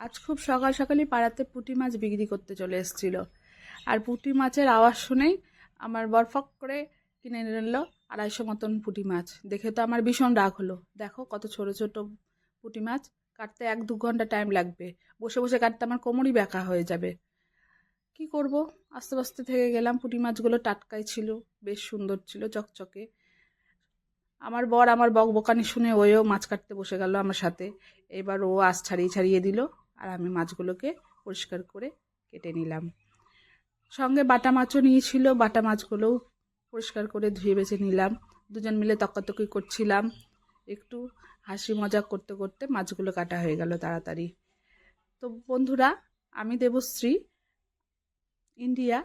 আজ খুব সকাল সকালই পাড়াতে পুঁটি মাছ বিক্রি করতে চলে এসেছিল। আর পুঁটি মাছের আওয়াজ শুনেই আমার বরফক করে কিনে নিল আড়াইশো মতন পুঁটি মাছ। দেখে তো আমার ভীষণ রাগ হলো। দেখো কত ছোট ছোট পুঁটি মাছ, কাটতে এক দু ঘণ্টা টাইম লাগবে। বসে বসে কাটতে আমার কোমরই ব্যাকা হয়ে যাবে। কি করব? আস্তে আস্তে থেকে গেলাম, পুঁটি মাছগুলো টাটকাই ছিল, বেশ সুন্দর ছিল, চকচকে। আমার বর আমার বক বকানি শুনে ওও মাছ কাটতে বসে গেল আমার সাথে। এবার ও আঁশ ছাড়িয়ে ছাড়িয়ে দিল। আর আমি মাছগুলোকে পরিষ্কার করে কেটে নিলাম। সঙ্গে বাটা মাছও নিয়েছিল, বাটা মাছগুলোও পরিষ্কার করে ধুয়ে বেছে নিলাম। দুজন মিলে তকাতকি করছিলাম। একটু হাসি মজা করতে করতে মাছগুলো কাটা হয়ে গেল তাড়াতাড়ি। তো বন্ধুরা, আমি দেবশ্রী, ইন্ডিয়া,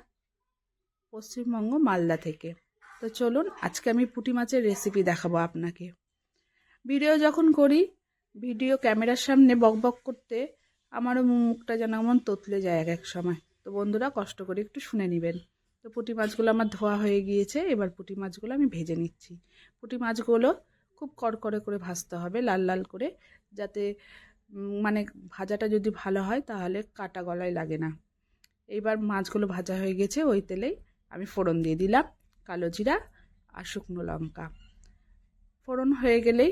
পশ্চিমবঙ্গ, মালদা থেকে। তো চলুন, আজকে আমি পুঁটি মাছের রেসিপি দেখাবো আপনাকে। ভিডিও যখন করি ভিডিও ক্যামেরার সামনে বকবক করতে আমারও মুখটা যেন এমন তোতলে যায় এক এক সময়। তো বন্ধুরা, কষ্ট করে একটু শুনে নেবেন। তো পুঁটি মাছগুলো আমার ধোয়া হয়ে গিয়েছে, এবার পুঁটি মাছগুলো আমি ভেজে নিচ্ছি। পুঁটি মাছগুলো খুব কড়কড়ে করে ভাজতে হবে, লাল লাল করে, যাতে মানে ভাজাটা যদি ভালো হয় তাহলে কাটা গলায় লাগে না। এইবার মাছগুলো ভাজা হয়ে গেছে, ওই তেলেই আমি ফোড়ন দিয়ে দিলাম, কালো জিরা আর শুকনো লঙ্কা। ফোড়ন হয়ে গেলেই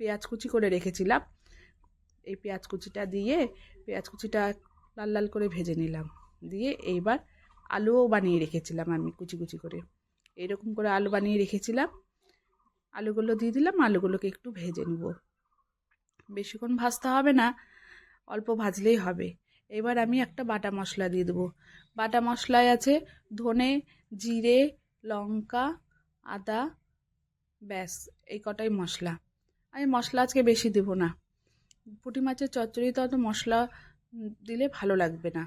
পেঁয়াজ কুচি করে রেখেছিলাম এই পেঁয়াজ কুচিটা দিয়ে, পেঁয়াজ কুচিটা লাল লাল করে ভেজে নিলাম। দিয়ে এইবার আলুও বানিয়ে রেখেছিলাম আমি কুচি কুচি করে। এইরকম করে আলু বানিয়ে রেখেছিলাম। আলুগুলো দিয়ে দিলাম, আলুগুলোকে একটু ভেজে নেব। বেশিক্ষণ ভাজতে হবে না, অল্প ভাজলেই হবে। এবার আমি একটা বাটা মশলা দিয়ে দেবো। বাটা মশলায় আছে ধনে, জিরে, লঙ্কা, আদা, ব্যাস, এই কটাই মশলা। আমি মশলা আজকে বেশি দেবো না। পুঁটি মাছের চচ্চড়িতে অত মশলা দিলে ভালো লাগবে না।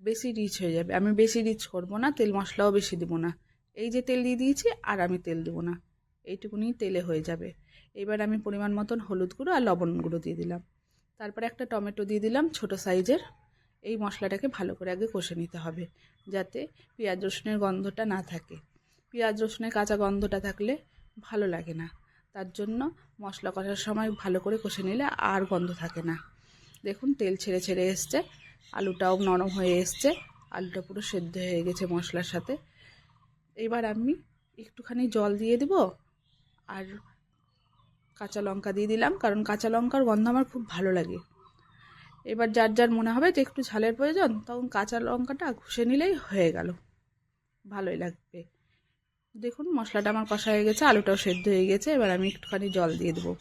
বেশি রিচ হয়ে যাবে। আমি বেশি রিচ করব না, তেল মশলাও বেশি দেবো না। এই যে তেল দিয়ে দিয়েছি, আর আমি তেল দেবো না। এইটুকুনি তেলে হয়ে যাবে। এবার আমি পরিমাণ মতন হলুদ গুঁড়ো আর লবণ গুঁড়ো দিয়ে দিলাম। তারপরে একটা টমেটো দিয়ে দিলাম ছোট সাইজের। এই মশলাটাকে ভালো করে আগে কষে নিতে হবে, যাতে পেঁয়াজ রসুনের গন্ধটা না থাকে। পেঁয়াজ রসুনের কাঁচা গন্ধটা থাকলে ভালো লাগে না। তার জন্য মশলা কষার সময় ভালো করে কষে নিলে আর গন্ধ থাকে না। দেখুন, তেল ছেড়ে ছেড়ে এসছে, আলুটাও নরম হয়ে এসছে, আলুটা পুরো সেদ্ধ হয়ে গেছে মশলার সাথে। এবার আমি একটুখানি জল দিয়ে দেব আর কাঁচা লঙ্কা দিয়ে দিলাম, কারণ কাঁচা লঙ্কার গন্ধ আমার খুব ভালো লাগে। এবার যার যার মনে হবে যে একটু ঝালের প্রয়োজন, তখন কাঁচা লঙ্কাটা ঘষে নিলেই হয়ে গেল। ভালোই লাগবে। দেখুন, মশলাটা আমার কষা হয়ে গেছে, আলুটাও সেদ্ধ হয়ে গেছে, এবার আমি একটুখানি জল দিয়ে দেবো।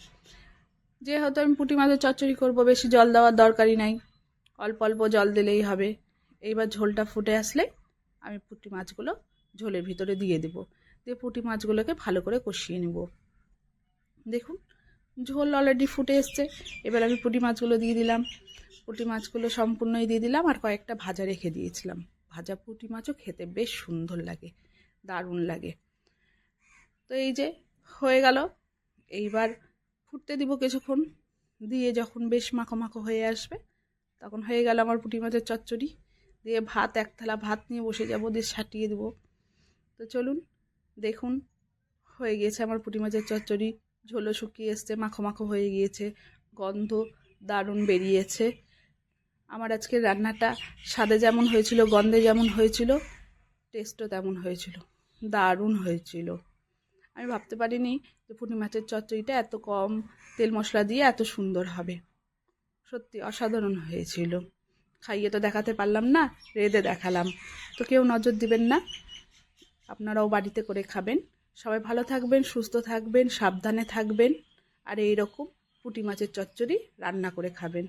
যেহেতু আমি পুঁটি মাছের চচ্চড়ি করব, বেশি জল দেওয়ার দরকারই নাই, অল্প অল্প জল দিলেই হবে। এইবার ঝোলটা ফুটে আসলে আমি পুঁটি মাছগুলো ঝোলের ভিতরে দিয়ে দেব। দিয়ে পুঁটি মাছগুলোকে ভালো করে কষিয়ে নেব। দেখুন, ঝোল অলরেডি ফুটে এসছে, এবার আমি পুঁটি মাছগুলো দিয়ে দিলাম। পুঁটি মাছগুলো সম্পূর্ণই দিয়ে দিলাম আর কয়েকটা ভাজা রেখে দিয়েছিলাম। ভাজা পুঁটি মাছও খেতে বেশ সুন্দর লাগে। দারুণ লাগে। তো এই যে হয়ে গেল। এইবার ফুটতে দিব কিছুক্ষণ। দিয়ে যখন বেশ মাখো মাখো হয়ে আসবে, তখন হয়ে গেল আমার পুঁটি মাছের চচ্চড়ি। দিয়ে ভাত, এক থালা ভাত নিয়ে বসে যাব, দিয়ে সাটিয়ে দেবো। তো চলুন, দেখুন, হয়ে গিয়েছে আমার পুঁটি মাছের চচ্চড়ি। ঝোলো শুকিয়ে এসছে মাখো মাখো হয়ে গিয়েছে, গন্ধ দারুণ বেরিয়েছে। আমার আজকের রান্নাটা স্বাদে যেমন হয়েছিল, গন্ধে যেমন হয়েছিল টেস্টও তেমন হয়েছিল, দারুণ হয়েছিল। আমি ভাবতে পারিনি যে পুঁটি মাছের চচ্চড়িটা এত কম তেল মশলা দিয়ে এত সুন্দর হবে। সত্যি অসাধারণ হয়েছিল। খাইয়ে তো দেখাতে পারলাম না, রেঁধে দেখালাম। তো কেউ নজর দিবেন না, আপনারাও বাড়িতে করে খাবেন। সবাই ভালো থাকবেন, সুস্থ থাকবেন, সাবধানে থাকবেন, আর এই রকম পুঁটি মাছের চচ্চড়ি রান্না করে খাবেন।